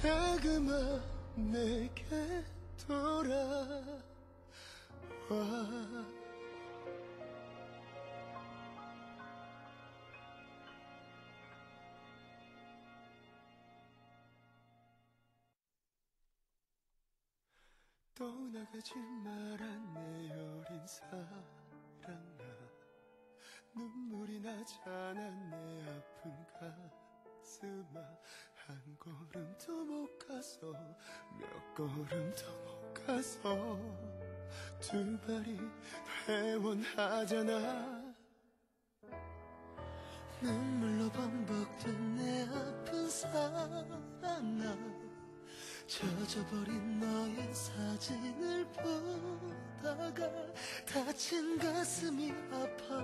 자그마 내게 돌아와 떠나가지 말았네요 린 사랑아 눈물이 나잖아 내 앞. 몇 걸음도 못 가서 두 발이 퇴원하잖아. 눈물로 범벅된 내 아픈 사랑아 젖어버린 너의 사진을 보다가 다친 가슴이 아파